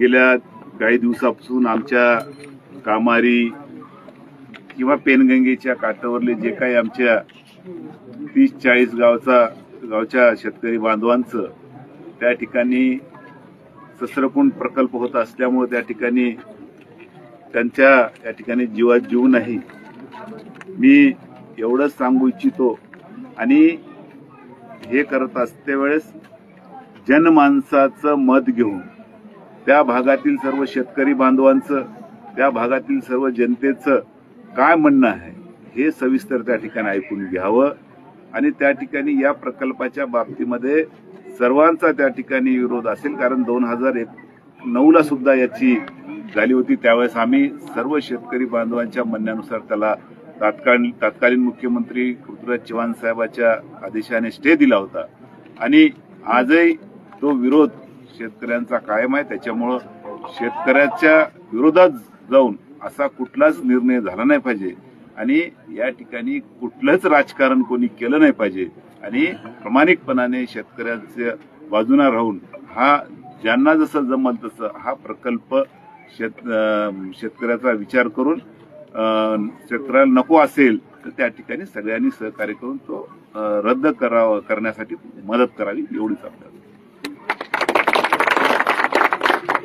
गेल्या काही दिवसापासून आमच्या कामारी किंवा पेनगंगेच्या काठावरले जे काही आमच्या तीस चाळीस गावचा गावच्या शेतकरी बांधवांचं त्या ठिकाणी सस्रकुंड प्रकल्प होत असल्यामुळे त्या ठिकाणी त्यांच्या या ठिकाणी जीवात जीव नाही. मी एवढंच सांगू इच्छितो आणि हे करत असते वेळेस जनमानसाचं मत घेऊन त्या भागातील सर्व शेतकरी बांधवांचं त्या भागातील सर्व जनतेचं काय म्हणणं आहे हे सविस्तर त्या ठिकाणी ऐकून घ्यावं. आणि त्या ठिकाणी या प्रकल्पाच्या बाबतीमध्ये सर्वांचा त्या ठिकाणी विरोध असेल कारण दोन हजार एक नऊला सुद्धा याची झाली होती. त्यावेळेस आम्ही सर्व शेतकरी बांधवांच्या म्हणण्यानुसार त्याला तात्काळ तत्कालीन मुख्यमंत्री पृथ्वीराज चव्हाण साहेबाच्या आदेशाने स्टे दिला होता. आणि आजही तो विरोध शेतकऱ्यांचा कायम आहे. त्याच्यामुळं शेतकऱ्याच्या विरोधात जाऊन असा कुठलाच निर्णय झाला नाही पाहिजे. आणि या ठिकाणी कुठलंच राजकारण कोणी केलं नाही पाहिजे. आणि प्रामाणिकपणाने शेतकऱ्यांच्या बाजूला राहून हा ज्यांना जसं जमल तसं हा प्रकल्प शेत शेतकऱ्याचा विचार करून शेतकऱ्याला नको असेल तर त्या ठिकाणी सगळ्यांनी सहकार्य करून तो रद्द करावा करण्यासाठी मदत करावी एवढीच आपल्याला